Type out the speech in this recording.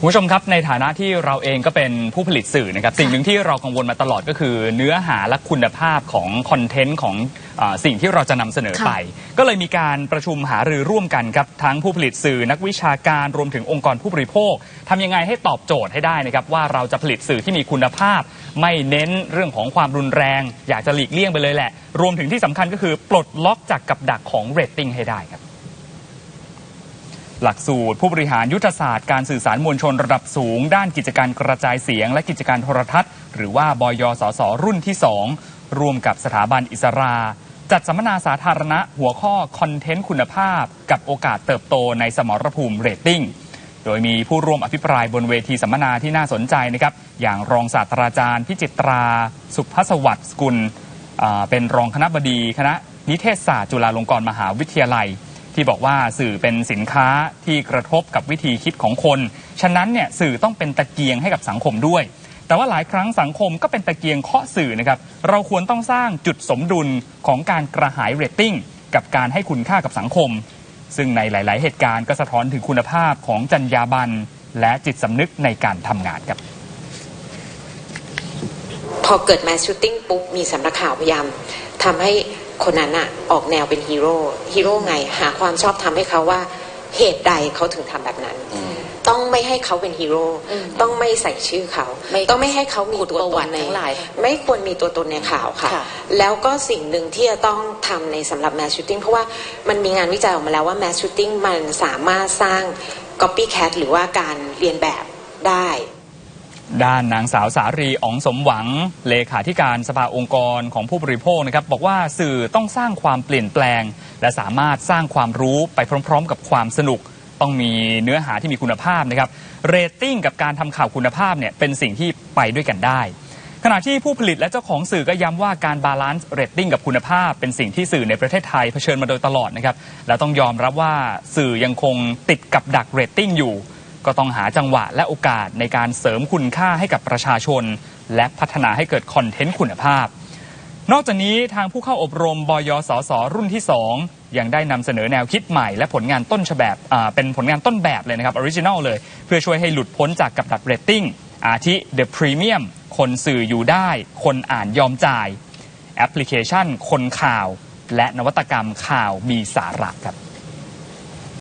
คุณผู้ชมครับในฐานะที่เราเองก็เป็นผู้ผลิตสื่อนะครับสิ่งหนึ่งที่เรากังวลมาตลอดก็คือ เนื้อหาและคุณภาพของคอนเทนต์ของอาสิ่งที่เราจะนำเสนอไป ก็เลยมีการประชุมหารือร่วมกันครับทั้งผู้ผลิตสื่อนักวิชาการรวมถึงองค์กรผู้บริโภคทำยังไงให้ตอบโจทย์ให้ได้นะครับว่าเราจะผลิตสื่อที่มีคุณภาพ ไม่เน้นเรื่องของความรุนแรง อยากจะหลีกเลี่ยงไปเลยแหละ รวมถึงที่สำคัญก็คือปลดล็อกจากกับดักของเรตติ้งให้ได้ครับ หลักสูตร ผู้บริหารยุทธศาสตร์การสื่อสารมวลชนระดับสูง ด้านกิจการกระจายเสียง และกิจการโทรทัศน์ หรือว่าบยสสรุ่นที่ 2ร่วมกับสถาบันอิสรา จัดสัมมนาสาธารณะหัวข้อคอนเทนต์คุณภาพ กับโอกาสเติบโตในสมรภูมิเรตติ้งโดยมีผู้ร่วมอภิปรายบนเวทีสัมมนาที่น่าสนใจนะครับ อย่างรองศาสตราจารย์ พิจิตรา สุภสวัสดิ์สกุล เป็นรองคณะบดีคณะนิเทศศาสตร์จุฬาลงกรณ์มหาวิทยาลัย ที่บอกว่าสื่อเป็นสินค้าที่กระทบกับวิธีคิดของคน ฉะนั้นเนี่ยสื่อต้องเป็นตะเกียงให้กับสังคมด้วย แต่ว่าหลายครั้งสังคมก็เป็นตะเกียงเคาะสื่อนะครับ เราควรต้องสร้างจุดสมดุลของการกระหายเรตติ้งกับการให้คุณค่ากับสังคม ซึ่งในหลาย ๆ เหตุการณ์ก็สะท้อนถึงคุณภาพของจรรยาบรรณและจิตสำนึกในการทำงานครับ พอเกิดแมสชูตติ้งปุ๊บมีสำนักข่าวพยายามทำให้คนนั้นอะออกแนวเป็นฮีโร่ฮีโร่ไงหาความชอบทำให้เขาว่าเหตุใดเขาถึงทำแบบนั้น ต้องไม่ให้เขาเป็นฮีโร่อืมต้องไม่ใส่ชื่อเขา ไม่ต้องไม่ให้เขามีตัวประตวันติในทั้งหลายไม่ควรมีตัวตนในข่าวค่ะ ค่ะ แล้วก็สิ่งหนึ่งที่จะต้องทำในสำหรับแมสชูตติ้งเพราะว่ามันมีงานวิจัยออกมาแล้วว่าแมสชูตติ้งมันสามารถสร้าง copycat หรือว่าการเรียนแบบได้ ด้านนางสาวสารีอ๋องสมหวัง เลขาธิการสภาองค์กรของผู้บริโภคนะครับบอกว่าสื่อต้องสร้างความเปลี่ยนแปลง และสามารถสร้างความรู้ไปพร้อม ๆ กับความสนุก ต้องมีเนื้อหาที่มีคุณภาพนะครับเรตติ้งกับการทำข่าวคุณภาพเนี่ยเป็นสิ่งที่ไปด้วยกันได้ ขณะที่ผู้ผลิตและเจ้าของสื่อก็ย้ำว่าการบาลานซ์เรตติ้งกับคุณภาพ เป็นสิ่งที่สื่อในประเทศไทยเผชิญมาโดยตลอดนะครับและต้องยอมรับว่าสื่อยังคงติดกับดักเรตติ้งอยู่ ก็ต้องหาจังหวะและโอกาสในการเสริมคุณค่าให้กับประชาชน และพัฒนาให้เกิดคอนเทนต์คุณภาพ นอกจากนี้ทางผู้เข้าอบรมบยสสรุ่นที่ 2 ยังได้นำเสนอแนวคิดใหม่ และผลงานต้นฉบับเป็นผลงานต้นแบบเลยนะครับออริจินอลเลย เพื่อช่วยให้หลุดพ้นจากกับดักเรตติ้งอาทิ The Premium คนสื่ออยู่ได้ คนอ่านยอมจ่าย แอปพลิเคชัน คนข่าว และนวัตกรรมข่าวมีสาระครับ